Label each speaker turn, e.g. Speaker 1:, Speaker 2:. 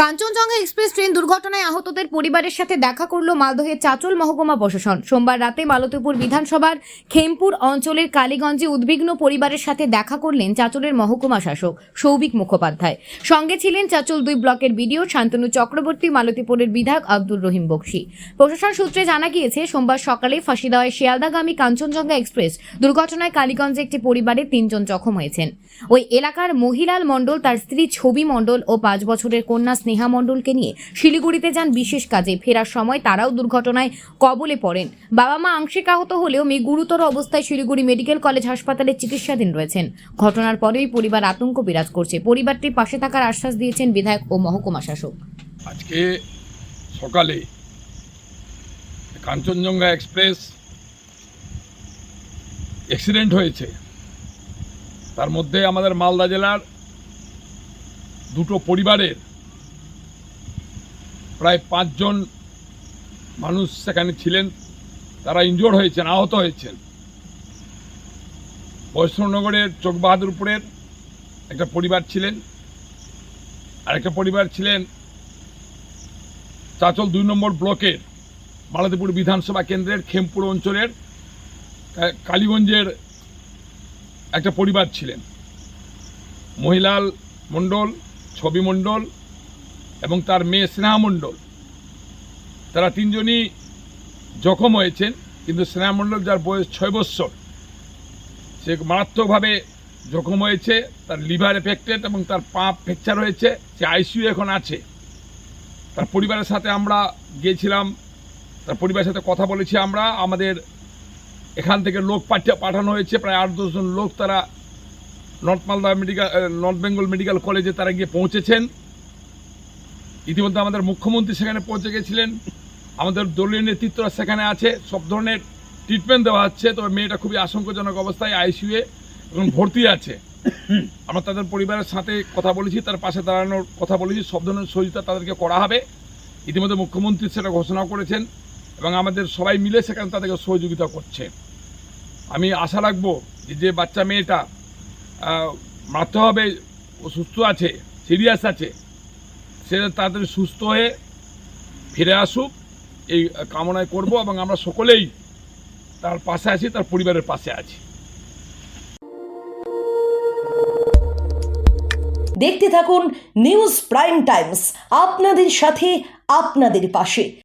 Speaker 1: Kanchenjunga express train দুর্ঘটনায় আহতদের পরিবারের সাথে দেখা করল মালদহের চাচল মহকুমা প্রশাসন। সোমবার রাতে মালতীপুর বিধানসভার খেমপুর অঞ্চলের কালীগঞ্জে উদ্বিগ্ন পরিবারের সাথে দেখা করলেন চাচলের মহকুমা শাসক সৌভিক মুখোপাধ্যায়। সঙ্গে ছিলেন চাচল দুই ব্লকের বিডিও শান্তনু চক্রবর্তী, মালতীপুরের বিধায়ক আব্দুর রহিম বক্সি। প্রশাসন সূত্রে জানা গিয়েছে, সোমবার সকালে ফাঁসিদাওয়ায় শিয়ালদাগামী কাঞ্চনজঙ্ঘা এক্সপ্রেস দুর্ঘটনায় কালীগঞ্জে একটি পরিবারের তিনজন জখম হয়েছেন। ওই এলাকার মহিলাল মণ্ডল তার স্ত্রী ছবি মণ্ডল ও পাঁচ বছরের কন্যা স্নেহা মণ্ডলকে নিয়ে শিলিগুড়িতে যান বিশেষ কাজে। ফেরার সময় তারাও দুর্ঘটনায় কবলে পড়েন। বাবা মা আংশিক আহত হলেও মেয়ে গুরুতর অবস্থায় শিলিগুড়ি মেডিকেল কলেজ হাসপাতালে চিকিৎসাধীন রয়েছেন। ঘটনার পরেই পরিবার আতঙ্ক বিরাজ করছে। পরিবারটির পাশে থাকার আশ্বাস দিয়েছেন বিধায়ক ও মহকুমা শাসক।
Speaker 2: আজকে সকালে কাঞ্চনজঙ্ঘা এক্সপ্রেস অ্যাক্সিডেন্ট হয়েছে। তার মধ্যে আমাদের মালদা জেলার দুটো পরিবারের প্রায় পাঁচজন মানুষ সেখানে ছিলেন। তারা ইনজোর হয়েছেন, আহত হয়েছেন। বৈষ্ণবনগরের চোখবাহাদুরপুরের একটা পরিবার ছিলেন। আরেকটা পরিবার ছিলেন চাচল দুই নম্বর ব্লকের মালাদীপুর বিধানসভা কেন্দ্রের খেমপুর অঞ্চলের কালীগঞ্জের একটা পরিবার ছিলেন। মহিলাল মণ্ডল, ছবি মণ্ডল এবং তার মেয়ে স্নেহা মণ্ডল তারা তিনজনই জখম হয়েছেন, কিন্তু স্নেহা মণ্ডল যার বয়স ছয় বৎসর, সে মারাত্মকভাবে জখম হয়েছে, তার লিভার এফেক্টেড এবং তার পা ফ্র্যাকচার হয়েছে, সে আইসিইউ এখন আছে। তার পরিবারের সাথে আমরা গিয়েছিলাম, তার পরিবারের সাথে কথা বলেছি আমরা, আমাদের এখান থেকে লোক পাঠিয়ে পাঠানো হয়েছে, প্রায় আট দশজন লোক তারা north Malda medical north Bengal medical কলেজে তারা গিয়ে পৌঁছেছেন। ইতিমধ্যে আমাদের মুখ্যমন্ত্রী সেখানে পৌঁছে গেছিলেন। আমাদের দলীয় নেতৃত্বরা সেখানে আছে। সব ধরনের ট্রিটমেন্ট দেওয়া হচ্ছে। তবে মেয়েটা খুবই আশঙ্কাজনক অবস্থায় আইসিইউয়ে এবং ভর্তি আছে। আমরা তাদের পরিবারের সাথে কথা বলেছি, তার পাশে দাঁড়ানোর কথা বলেছি। সব ধরনের সহযোগিতা তাদেরকে করা হবে। ইতিমধ্যে মুখ্যমন্ত্রী সেটা ঘোষণা করেছেন এবং আমাদের সবাই মিলে সেখানে তাদেরকে সহযোগিতা করছে। আমি আশা রাখব যে যে বাচ্চা মেয়েটা মারতে হবে, ও সুস্থ আছে সিরিয়াস আছে সে তাড়াতাড়ি সুস্থ হয়ে ফিরে আসুক। এই কামনায় করব এবং আমরা সকলেই তার পাশে আছি, তার পরিবারের পাশে আছি।
Speaker 3: দেখতে থাকুন নিউজ প্রাইম টাইমস, আপনাদের সাথে, আপনাদের পাশে।